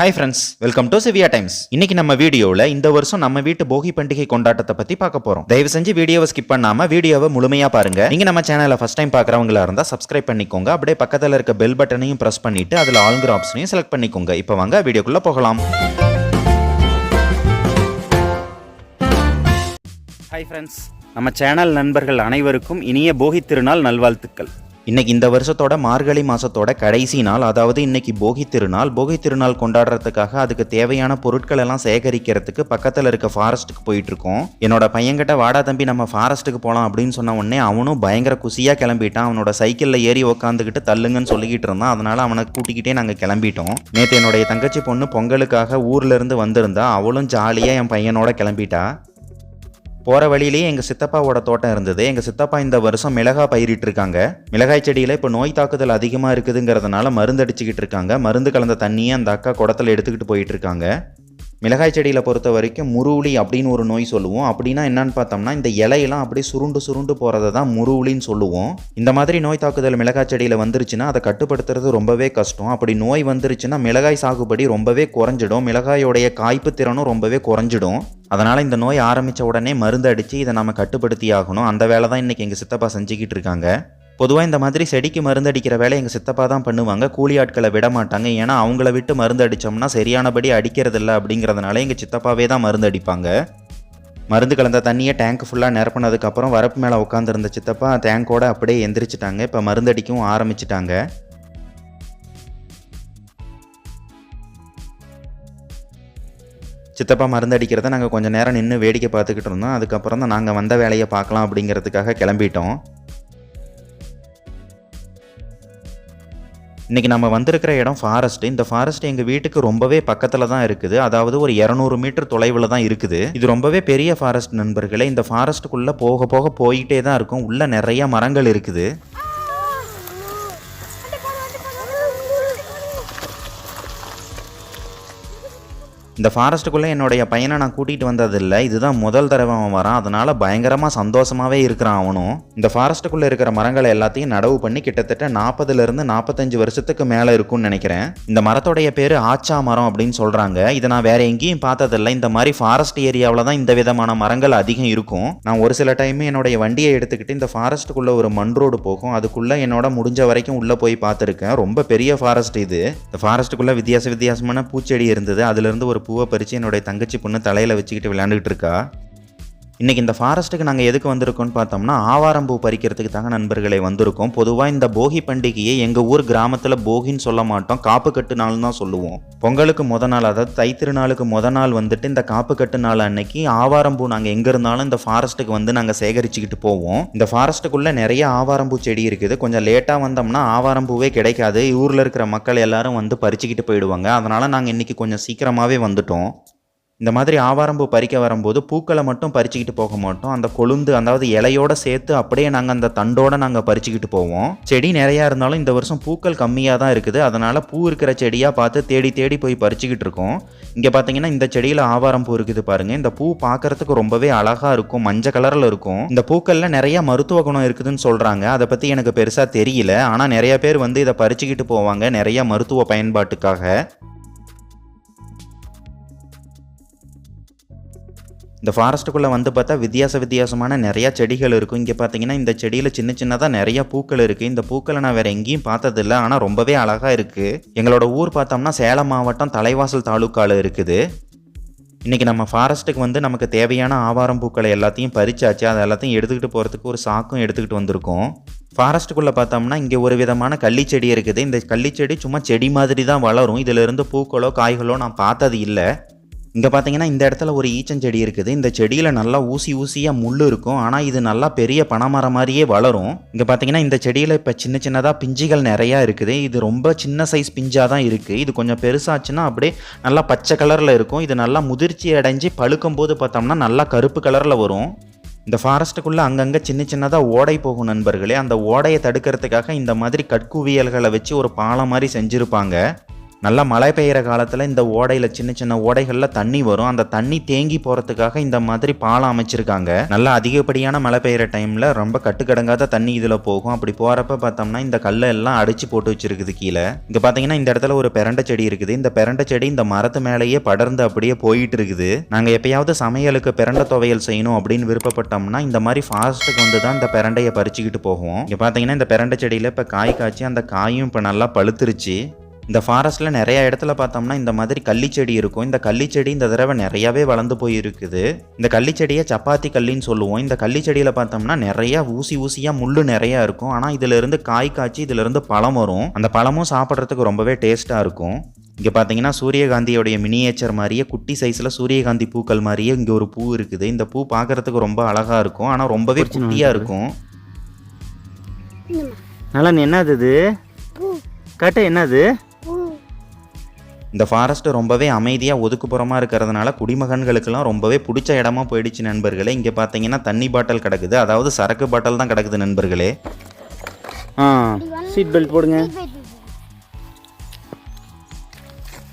Hi friends welcome to சிவியா times இன்னைக்கு நம்ம வீடியோவில் இந்த வருஷம் நம்ம வீட்டு போகி பண்டிகை கொண்டாட்டத்தை பத்தி பார்க்க போறோம். தயவு செஞ்சு வீடியோவை ஸ்கிப் பண்ணாம வீடியோவை முழுமையா பாருங்க. நீங்க நம்ம சேனலை ஃபர்ஸ்ட் டைம் பார்க்குறவங்களா இருந்தா சப்ஸ்கிரைப் பண்ணிக்கோங்க. அப்படியே பக்கத்தில் இருக்க பெல் பட்டனையும் பிரஸ் பண்ணிட்டு அதுல ஆளுங்கிற ஆப்ஷனையும் செலக்ட் பண்ணிக்கோங்க. இப்போ வாங்க வீடியோக்குள்ள போகலாம். ஹாய் ஃப்ரெண்ட்ஸ் நம்ம சேனல் நண்பர்கள் அனைவருக்கும் இனிய போகி திருநாள் நல்வாழ்த்துக்கள். இன்னைக்கு இந்த வருஷத்தோட மார்கழி மாசத்தோட கடைசி நாள் அதாவது இன்னைக்கு போகி திருநாள். போகி திருநாள் கொண்டாடுறதுக்காக அதுக்கு தேவையான பொருட்கள் எல்லாம் சேகரிக்கிறதுக்கு பக்கத்தில் இருக்க ஃபாரஸ்ட்டுக்கு போயிட்டு இருக்கோம் என்னோட பையன்கிட்ட வாடா தம்பி நம்ம ஃபாரஸ்ட்டுக்கு போகலாம் அப்படின்னு சொன்ன உடனே அவனும் பயங்கர குசியாக கிளம்பிட்டான். அவனோட சைக்கிளில் ஏறி உக்காந்துக்கிட்டு தள்ளுங்கன்னு சொல்லிக்கிட்டு இருந்தான். அதனால அவனை கூட்டிக்கிட்டே நாங்கள் கிளம்பிட்டோம். நேற்று என்னுடைய தங்கச்சி பொண்ணு பொங்கலுக்காக ஊர்ல இருந்து வந்திருந்தா அவளும் ஜாலியாக என் பையனோட கிளம்பிட்டா. போகிற வழியிலேயே எங்கள் சித்தப்பாவோட தோட்டம் இருந்தது. எங்கள் சித்தப்பா இந்த வருஷம் மிளகாய் பயிரிட்டு இருக்காங்க. மிளகாய் செடியில் இப்போ நோய் தாக்குதல் அதிகமாக இருக்குதுங்கிறதுனால மருந்து அடிச்சுக்கிட்டு இருக்காங்க. மருந்து கலந்த தண்ணியை அந்த அக்கா குடத்தில் எடுத்துக்கிட்டு போயிட்டு இருக்காங்க. மிளகாய் செடியில் பொறுத்த வரைக்கும் முருவுளி அப்படின்னு ஒரு நோய் சொல்லுவோம். அப்படின்னா என்னன்னு பார்த்தோம்னா இந்த இலையெல்லாம் அப்படியே சுருண்டு சுருண்டு போகிறத தான் முருவுளின்னு சொல்லுவோம். இந்த மாதிரி நோய் தாக்குதல் மிளகாய் செடியில் வந்துருச்சுன்னா அதை கட்டுப்படுத்துறது ரொம்பவே கஷ்டம். அப்படி நோய் வந்துருச்சுன்னா மிளகாய் சாகுபடி ரொம்பவே குறைஞ்சிடும். மிளகாயோடைய காய்ப்பு திறனும் ரொம்பவே குறைஞ்சிடும். அதனால் இந்த நோய் ஆரம்பித்த உடனே மருந்து அடித்து இதை நம்ம கட்டுப்படுத்தி ஆகணும் அந்த வேலை தான் இன்றைக்கி எங்கள் சித்தப்பா செஞ்சுக்கிட்டு இருக்காங்க. பொதுவாக இந்த மாதிரி செடிக்கு மருந்து அடிக்கிற வேலை எங்கள் சித்தப்பா தான் பண்ணுவாங்க. கூலி ஆட்களை விட மாட்டாங்க. ஏன்னா அவங்கள விட்டு மருந்து அடித்தோம்னா சரியானபடி அடிக்கிறதில்ல அப்படிங்கிறதுனால எங்கள் சித்தப்பாவே தான் மருந்து அடிப்பாங்க. மருந்து கலந்த தண்ணியை டேங்க் ஃபுல்லாக நிரப்பினதுக்கப்புறம் வரப்பு மேலே உட்காந்துருந்த சித்தப்பா டேங்கோட அப்படியே எந்திரிச்சிட்டாங்க. இப்போ மருந்து அடிக்கவும் ஆரம்பிச்சிட்டாங்க. சித்தப்பா மருந்து அடிக்கிறத நாங்கள் கொஞ்சம் நேரம் நின்று வேடிக்கை பார்த்துக்கிட்டு இருந்தோம். அதுக்கப்புறம் தான் நாங்கள் வந்த வேலையை பார்க்கலாம் அப்படிங்கிறதுக்காக கிளம்பிட்டோம். இன்றைக்கி நம்ம வந்திருக்கிற இடம் ஃபாரஸ்ட் இந்த ஃபாரஸ்ட் எங்கள் வீட்டுக்கு ரொம்பவே பக்கத்தில் தான் இருக்குது. அதாவது ஒரு இரநூறு மீட்டர் தொலைவில் தான் இருக்குது. இது ரொம்பவே பெரிய ஃபாரஸ்ட் நண்பர்களே. இந்த ஃபாரஸ்ட்டுக்குள்ளே போக போக போயிட்டே தான் இருக்கும். உள்ளே நிறைய மரங்கள் இருக்குது. இந்த ஃபாரஸ்ட்டுக்குள்ளே என்னுடைய பையனை நான் கூட்டிகிட்டு வந்ததில்லை. இதுதான் முதல் தடவை அவன் வரான். அதனால் பயங்கரமாக சந்தோஷமாகவே இருக்கிறான் அவனும். இந்த ஃபாரஸ்ட்டுக்குள்ளே இருக்கிற மரங்களை எல்லாத்தையும் நடவு பண்ணி கிட்டத்தட்ட நாற்பதுலேருந்து நாற்பத்தஞ்சு வருஷத்துக்கு மேலே இருக்கும்னு நினைக்கிறேன். இந்த மரத்தோடைய பேர் ஆச்சா மரம் அப்படின்னு சொல்கிறாங்க இதை நான் வேற எங்கேயும் பார்த்ததில்லை. இந்த மாதிரி ஃபாரஸ்ட் ஏரியாவில் தான் இந்த விதமான மரங்கள் அதிகம் இருக்கும். நான் ஒரு சில டைம் என்னுடைய வண்டியை எடுத்துக்கிட்டு இந்த ஃபாரஸ்ட்டுக்குள்ளே ஒரு மண் ரோடு போகும். அதுக்குள்ளே என்னோட முடிஞ்ச வரைக்கும் உள்ளே போய் பார்த்துருக்கேன். ரொம்ப பெரிய ஃபாரஸ்ட் இது. இந்த ஃபாரஸ்ட்டுக்குள்ளே வித்தியாச வித்தியாசமான பூச்செடி இருந்தது. அதுலேருந்து ஒரு பூவை பறித்து என்னுடைய தங்கச்சி பொண்ணு தலையில் வச்சுக்கிட்டு விளையாண்டுக்கிட்டு இருக்கா? இன்றைக்கி இந்த ஃபாரஸ்ட்டுக்கு நாங்கள் எதுக்கு வந்திருக்கோம்னு பார்த்தோம்னா ஆவாரம்பூ பறிக்கிறதுக்கு தாங்க நண்பர்களே வந்திருக்கோம். பொதுவாக இந்த போகி பண்டிகையை எங்கள் ஊர் கிராமத்தில் போகின்னு சொல்ல மாட்டோம். காப்பு கட்டு நாள்னு தான் சொல்லுவோம். பொங்கலுக்கு முத நாள் அதாவது தைத்திருநாளுக்கு முத நாள் வந்துட்டு இந்த காப்பு கட்டு நாள் அன்னைக்கு ஆவாரம்பூ நாங்கள் எங்கே இருந்தாலும் இந்த ஃபாரஸ்ட்டுக்கு வந்து நாங்கள் சேகரிச்சுக்கிட்டு போவோம். இந்த ஃபாரஸ்ட்டுக்குள்ளே நிறைய ஆவாரம்பூ செடி இருக்குது. கொஞ்சம் லேட்டாக வந்தோம்னா ஆவாரம்பூவே கிடைக்காது. ஊரில் இருக்கிற மக்கள் எல்லாரும் வந்து பறிச்சுக்கிட்டு போயிடுவாங்க. அதனால் நாங்கள் இன்றைக்கி கொஞ்சம் சீக்கிரமாகவே வந்துட்டோம். இந்த மாதிரி ஆவாரம்பூ பறிக்க வரும்போது பூக்களை மட்டும் பறிச்சுக்கிட்டு போக மாட்டோம். அந்த கொழுந்து அதாவது இலையோட சேர்த்து அப்படியே நாங்கள் அந்த தண்டோட நாங்கள் பறிச்சுக்கிட்டு போவோம். செடி நிறையா இருந்தாலும் இந்த வருஷம் பூக்கள் கம்மியாக தான் இருக்குது. அதனால் பூ இருக்கிற செடியாக பார்த்து தேடி தேடி போய் பறிச்சுக்கிட்டு இருக்கோம். இங்கே பார்த்தீங்கன்னா இந்த செடியில் ஆவாரம் பூ இருக்குது பாருங்கள் இந்த பூ பார்க்குறதுக்கு ரொம்பவே அழகாக இருக்கும். மஞ்சள் கலரில் இருக்கும். இந்த பூக்களில் நிறைய மருத்துவ குணம் இருக்குதுன்னு சொல்கிறாங்க அதை பற்றி எனக்கு பெருசாக தெரியல. ஆனால் நிறைய பேர் வந்து இதை பறிச்சுக்கிட்டு போவாங்க. நிறைய மருத்துவ பயன்பாட்டுக்காக. இந்த ஃபாரஸ்ட்டுக்குள்ளே வந்து பார்த்தா வித்தியாச வித்தியாசமான நிறையா செடிகள் இருக்கும். இங்கே பார்த்தீங்கன்னா இந்த செடியில் சின்ன சின்னதாக நிறையா பூக்கள் இருக்குது இந்த பூக்களை நான் வேறு எங்கேயும் பார்த்ததில்ல. ஆனால் ரொம்பவே அழகாக இருக்குது எங்களோட ஊர் பார்த்தோம்னா சேலம் மாவட்டம் தலைவாசல் தாலுக்காவில் இருக்குது. இன்றைக்கி நம்ம ஃபாரஸ்ட்டுக்கு வந்து நமக்கு தேவையான ஆவாரம் பூக்களை எல்லாத்தையும் பறிச்சாச்சு. அதை எல்லாத்தையும் எடுத்துக்கிட்டு போகிறதுக்கு ஒரு சாக்கும் எடுத்துக்கிட்டு வந்திருக்கோம். ஃபாரஸ்ட்டுக்குள்ளே பார்த்தோம்னா இங்கே ஒரு விதமான கள்ளிச்செடி இருக்குது. இந்த கள்ளிச்செடி சும்மா செடி மாதிரி தான் வளரும். இதிலிருந்து பூக்களோ காய்களோ நான் பார்த்தது இல்லை இங்கே பார்த்தீங்கன்னா இந்த இடத்துல ஒரு ஈச்சஞ்செடி இருக்குது. இந்த செடியில் நல்லா ஊசி ஊசியாக முள் இருக்கும். ஆனால் இது நல்லா பெரிய பனைமரம் மாதிரியே வளரும். இங்கே பார்த்தீங்கன்னா இந்த செடியில் இப்போ சின்ன சின்னதாக பிஞ்சுகள் நிறையா இருக்குது. இது ரொம்ப சின்ன சைஸ் பிஞ்சாக தான் இருக்குது இது கொஞ்சம் பெருசாச்சுன்னா அப்படியே நல்லா பச்சை கலரில் இருக்கும். இது நல்லா முதிர்ச்சி அடைஞ்சு பழுக்கும் போது பார்த்தோம்னா நல்லா கருப்பு கலரில் வரும். இந்த ஃபாரஸ்ட்டுக்குள்ளே அங்கங்கே சின்ன சின்னதாக ஓடை போகும் நண்பர்களே. அந்த ஓடையை தடுக்கிறதுக்காக இந்த மாதிரி கட்குவியல்களை வச்சு ஒரு பாலம் மாதிரி செஞ்சுருப்பாங்க. நல்லா மழை பெய்கிற காலத்தில் இந்த ஓடையில் சின்ன சின்ன ஓடைகளில் தண்ணி வரும். அந்த தண்ணி தேங்கி போகிறதுக்காக இந்த மாதிரி பாலம் அமைச்சிருக்காங்க. நல்லா அதிகப்படியான மழை பெய்கிற டைமில் ரொம்ப கட்டுக்கடங்காத தண்ணி இதில் போகும். அப்படி போகிறப்ப பார்த்தோம்னா இந்த கல்லை எல்லாம் அடித்து போட்டு வச்சிருக்குது கீழே. இங்கே பார்த்தீங்கன்னா இந்த இடத்துல ஒரு பெரண்டை செடி இருக்குது. இந்த பெரண்டை செடி இந்த மரத்து மேலேயே படர்ந்து அப்படியே போயிட்டு இருக்குது. நாங்கள் எப்பயாவது சமையலுக்கு பெரண்டை துவையல் செய்யணும் அப்படின்னு விருப்பப்பட்டோம்னா இந்த மாதிரி ஃபாஸ்ட்டுக்கு வந்து தான் இந்த பெரண்டையை பறிச்சுக்கிட்டு போவோம். இங்கே பார்த்தீங்கன்னா இந்த பெரண்டை செடியில் இப்போ காய் காய்ச்சி அந்த காயும் இப்போ நல்லா பழுத்துருச்சு. இந்த ஃபாரஸ்ட்டில் நிறைய இடத்துல பார்த்தோம்னா இந்த மாதிரி கள்ளிச்செடி இருக்கும். இந்த கள்ளிச்செடி இந்த தடவை நிறையாவே வளர்ந்து போய் இருக்குது இந்த கள்ளிச்செடியை சப்பாத்தி கள்ளின்னு சொல்லுவோம். இந்த கள்ளிச்செடியில் பார்த்தோம்னா நிறைய ஊசி ஊசியாக முள் நிறையா இருக்கும். ஆனால் இதிலிருந்து காய் காய்ச்சி இதிலிருந்து பழம் வரும். அந்த பழமும் சாப்பிட்றதுக்கு ரொம்பவே டேஸ்ட்டாக இருக்கும். இங்கே பார்த்தீங்கன்னா சூரியகாந்தியோடைய மினியேச்சர் மாதிரியே குட்டி சைஸில் சூரியகாந்தி பூக்கள் மாதிரியே இங்கே ஒரு பூ இருக்குது. இந்த பூ பார்க்கறதுக்கு ரொம்ப அழகாக இருக்கும். ஆனால் ரொம்பவே குட்டியாக இருக்கும். நல்லா என்னது இது? கட்ட என்னது? இந்த ஃபாரஸ்ட்டு ரொம்பவே அமைதியாக ஒதுக்குப்புறமாக இருக்கிறதுனால குடிமகன்களுக்கெல்லாம் ரொம்பவே பிடிச்ச இடமா போயிடுச்சு நண்பர்களே. இங்கே பார்த்தீங்கன்னா தண்ணி பாட்டில் கிடக்குது. அதாவது சரக்கு பாட்டில் தான் கிடக்குது நண்பர்களே. ஆ சீட் பெல்ட் போடுங்க.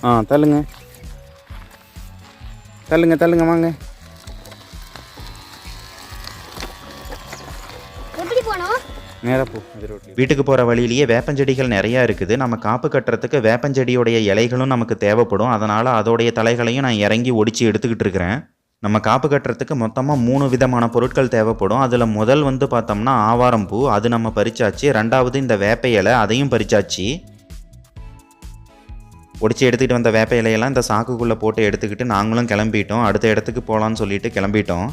ஆ தள்ளுங்க. தள்ளுங்க தள்ளுங்க வாங்க. வீட்டுக்கு போகிற வழியிலேயே வேப்பஞ்செடிகள் நிறையா இருக்குது. நம்ம காப்பு கட்டுறதுக்கு வேப்பஞ்செடியோடைய இலைகளும் நமக்கு தேவைப்படும். அதனால் அதோடைய தலைகளையும் நான் இறங்கி ஒடிச்சு எடுத்துக்கிட்டு இருக்கிறேன். நம்ம காப்பு கட்டுறதுக்கு மொத்தமாக மூணு விதமான பொருட்கள் தேவைப்படும். அதில் முதல் வந்து பார்த்தோம்னா ஆவாரம் பூ. அது நம்ம பறிச்சாச்சு. ரெண்டாவது இந்த வேப்ப இலை அதையும் பறிச்சாச்சு. ஒடிச்சு எடுத்துக்கிட்டு வந்த வேப்ப இலையெல்லாம் இந்த சாக்குக்குள்ளே போட்டு எடுத்துக்கிட்டு நாங்களும் கிளம்பிட்டோம். அடுத்த இடத்துக்கு போகலான்னு சொல்லிட்டு கிளம்பிட்டோம்.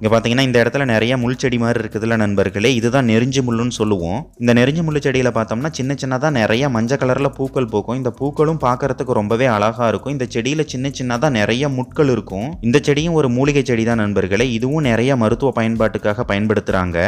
இங்கே பார்த்தீங்கன்னா இந்த இடத்துல நிறைய முள் செடி மாதிரி இருக்குதுல்ல நண்பர்களே இதுதான் நெறிஞ்சு முள்ளுன்னு சொல்லுவோம். இந்த நெறிஞ்சு முள்ளு செடியில் பார்த்தோம்னா சின்ன சின்னதாக நிறைய மஞ்சள் கலரில் பூக்கள் பூக்கும். இந்த பூக்களும் பார்க்கறதுக்கு ரொம்பவே அழகாக இருக்கும். இந்த செடியில் சின்ன சின்னதாக நிறைய முட்கள் இருக்கும். இந்த செடியும் ஒரு மூலிகை செடி தான் நண்பர்களே. இதுவும் நிறைய மருத்துவ பயன்பாட்டுக்காக பயன்படுத்துகிறாங்க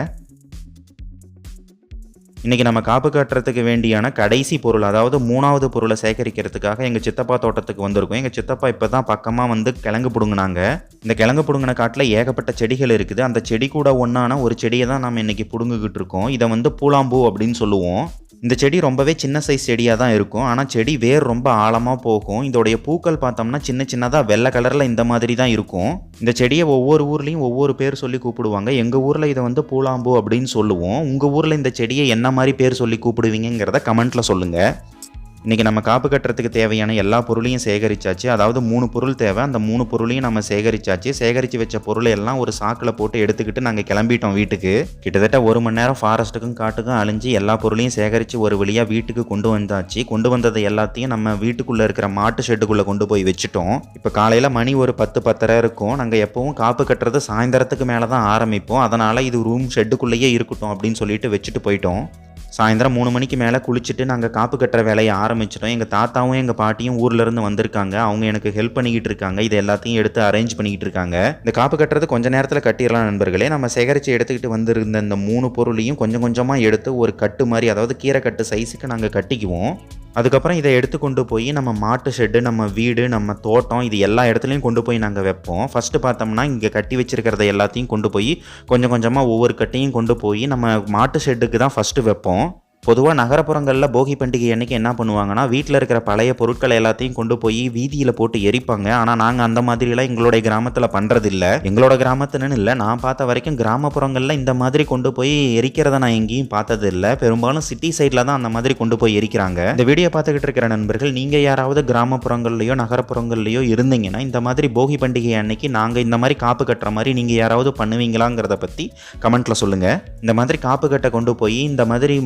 இன்றைக்கி நம்ம காப்பு கட்டுறதுக்கு வேண்டியான கடைசி பொருள் அதாவது மூணாவது பொருளை சேகரிக்கிறதுக்காக எங்கள் சித்தப்பா தோட்டத்துக்கு வந்திருக்கோம். எங்கள் சித்தப்பா இப்போ தான் பக்கமாக வந்து கிழங்கு பிடுங்கினாங்க. இந்த கிழங்கு பிடுங்கின காட்டில் ஏகப்பட்ட செடிகள் இருக்குது. அந்த செடி கூட ஒன்றான ஒரு செடியை தான் நம்ம இன்றைக்கி பிடுங்கிக்கிட்டு இருக்கோம். இதை வந்து பூலாம்பூ அப்படின்னு சொல்லுவோம். இந்த செடி ரொம்பவே சின்ன சைஸ் செடியாக தான் இருக்கும். ஆனால் செடி வேர் ரொம்ப ஆழமாக போகும். இதோடைய பூக்கள் பார்த்தோம்னா சின்ன சின்னதாக வெள்ளை கலரில் இந்த மாதிரி தான் இருக்கும். இந்த செடியை ஒவ்வொரு ஊர்லேயும் ஒவ்வொரு பேர் சொல்லி கூப்பிடுவாங்க. எங்கள் ஊரில் இதை வந்து பூலாம்பூ அப்படின்னு சொல்லுவோம். உங்கள் ஊரில் இந்த செடியை என்ன மாதிரி பேர் சொல்லி கூப்பிடுவீங்கிறத கமெண்ட்டில் சொல்லுங்கள் இன்றைக்கி நம்ம காப்பு கட்டுறதுக்கு தேவையான எல்லா பொருளையும் சேகரிச்சாச்சு. அதாவது மூணு பொருள் தேவை. அந்த மூணு பொருளையும் நம்ம சேகரிச்சாச்சு. சேகரித்து வச்ச பொருளை எல்லாம் ஒரு சாக்கில் போட்டு எடுத்துக்கிட்டு நாங்கள் கிளம்பிட்டோம் வீட்டுக்கு. கிட்டத்தட்ட ஒரு மணி நேரம் ஃபாரஸ்ட்டுக்கும் காட்டுக்கும் அழிஞ்சு எல்லா பொருளையும் சேகரித்து ஒரு வழியாக வீட்டுக்கு கொண்டு வந்தாச்சு. கொண்டு வந்ததை எல்லாத்தையும் நம்ம வீட்டுக்குள்ளே இருக்கிற மாட்டு ஷெட்டுக்குள்ளே கொண்டு போய் வச்சுட்டோம். இப்போ காலையில் மணி ஒரு பத்து பத்தரை இருக்கும். நாங்கள் எப்போவும் காப்பு கட்டுறது சாயந்தரத்துக்கு மேலே தான் ஆரம்பிப்போம். அதனால் இது ரூம் ஷெட்டுக்குள்ளேயே இருக்கட்டும் அப்படின்னு சொல்லிட்டு வச்சுட்டு போயிட்டோம். சாயந்தரம் மூணு மணிக்கு மேலே குளிச்சுட்டு நாங்கள் காப்பு கட்டுற வேலையை ஆரம்பிச்சிட்டோம். எங்கள் தாத்தாவும் எங்கள் பாட்டியும் ஊர்லேருந்து வந்திருக்காங்க. அவங்க எனக்கு ஹெல்ப் பண்ணிக்கிட்டு இருக்காங்க. இது எல்லாத்தையும் எடுத்து அரேஞ்ச் பண்ணிக்கிட்டு இருக்காங்க. இந்த காப்பு கட்டுறது கொஞ்ச நேரத்தில் கட்டிடலாம் நண்பர்களே. நம்ம சேகரித்து எடுத்துக்கிட்டு வந்திருந்த இந்த மூணு பொருளையும் கொஞ்சம் கொஞ்சமாக எடுத்து ஒரு கட்டு மாதிரி அதாவது கீரை கட்டு சைஸுக்கு நாங்கள் கட்டிக்குவோம். அதுக்கப்புறம் இதை எடுத்து கொண்டு போய் நம்ம மாட்டு ஷெட்டு நம்ம வீடு நம்ம தோட்டம் இது எல்லா இடத்துலையும் கொண்டு போய் நாங்கள் வைப்போம். ஃபஸ்ட்டு பார்த்தோம்னா இங்கே கட்டி வச்சிருக்கிறத எல்லாத்தையும் கொண்டு போய் கொஞ்சம் கொஞ்சமாக ஒவ்வொரு கட்டையும் கொண்டு போய் நம்ம மாட்டு ஷெட்டுக்கு தான் ஃபஸ்ட்டு வைப்போம். பொதுவாக நகரப்புறங்களில் போகி பண்டிகை அன்றைக்கி என்ன பண்ணுவாங்கன்னா வீட்டில் இருக்கிற பழைய பொருட்களை எல்லாத்தையும் கொண்டு போய் வீதியில் போட்டு எரிப்பாங்க. ஆனால் நாங்கள் அந்த மாதிரிலாம் எங்களுடைய கிராமத்தில் பண்ணுறதில்ல எங்களோட கிராமத்துலன்னு இல்லை நான் பார்த்த வரைக்கும் கிராமப்புறங்களில் இந்த மாதிரி கொண்டு போய் எரிக்கிறத நான் எங்கேயும் பார்த்தது இல்லை பெரும்பாலும் சிட்டி சைடில் தான் அந்த மாதிரி கொண்டு போய் எரிக்கிறாங்க. இந்த வீடியோ பார்த்துக்கிட்டு இருக்கிற நண்பர்கள் நீங்கள் யாராவது கிராமப்புறங்கள்லையோ நகரப்புறங்கள்லையோ இருந்தீங்கன்னா இந்த மாதிரி போகி பண்டிகை அன்னைக்கு நாங்கள் இந்த மாதிரி காப்பு கட்டுற மாதிரி நீங்கள் யாராவது பண்ணுவீங்களாங்கிறத பற்றி கமெண்ட்டில் சொல்லுங்கள் இந்த மாதிரி காப்பு கட்டை கொண்டு போய் இந்த மாதிரி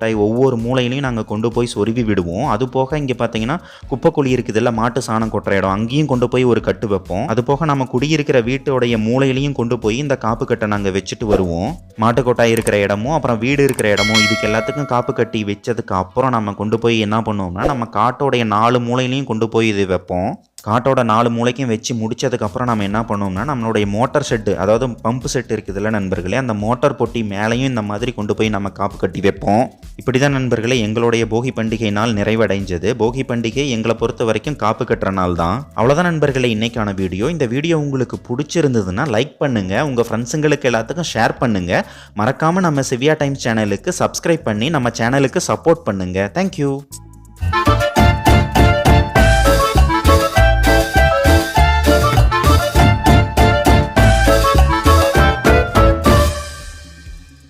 கொட்டாய் ஒவ்வொரு மூலையிலையும் நாங்கள் கொண்டு போய் சொருவி விடுவோம். அது போக இங்கே பார்த்தீங்கன்னா குப்பைக்குழி இருக்குதுல்ல மாட்டு சாணம் கொட்டுற இடம். அங்கேயும் கொண்டு போய் ஒரு கட்டு வைப்போம். அது போக நம்ம குடியிருக்கிற வீட்டோடைய மூலையிலையும் கொண்டு போய் இந்த காப்பு கட்டை நாங்கள் வச்சுட்டு வருவோம். மாட்டுக்கொட்டாய் இருக்கிற இடமும் அப்புறம் வீடு இருக்கிற இடமும் இதுக்கு எல்லாத்துக்கும் காப்பு கட்டி வச்சதுக்கு அப்புறம் நம்ம கொண்டு போய் என்ன பண்ணுவோம்னா நம்ம காட்டோடைய நாலு மூலையிலையும் கொண்டு போய் இது வைப்போம். காட்டோட நாலு மூளைக்கும் வச்சு முடிச்சதுக்கப்புறம் நம்ம என்ன பண்ணுவோம்னா நம்மளுடைய மோட்டார் செட்டு அதாவது பம்ப் செட் இருக்குதுல்ல நண்பர்களே அந்த மோட்டார் பொட்டி மேலேயும் இந்த மாதிரி கொண்டு போய் நம்ம காப்பு கட்டி வைப்போம். இப்படி தான் நண்பர்களே எங்களுடைய போகி பண்டிகை நாள் நிறைவடைஞ்சது. போகி பண்டிகை எங்களை பொறுத்த வரைக்கும் காப்பு கட்டுற நாள் தான். அவ்வளோதான் நண்பர்களே இன்னைக்கான வீடியோ. இந்த வீடியோ உங்களுக்கு பிடிச்சிருந்ததுன்னா லைக் பண்ணுங்கள் உங்கள் ஃப்ரெண்ட்ஸுங்களுக்கு எல்லாத்துக்கும் ஷேர் பண்ணுங்கள் மறக்காமல் நம்ம சிவியா டைம்ஸ் சேனலுக்கு சப்ஸ்கிரைப் பண்ணி நம்ம சேனலுக்கு சப்போர்ட் பண்ணுங்கள் தேங்க்யூ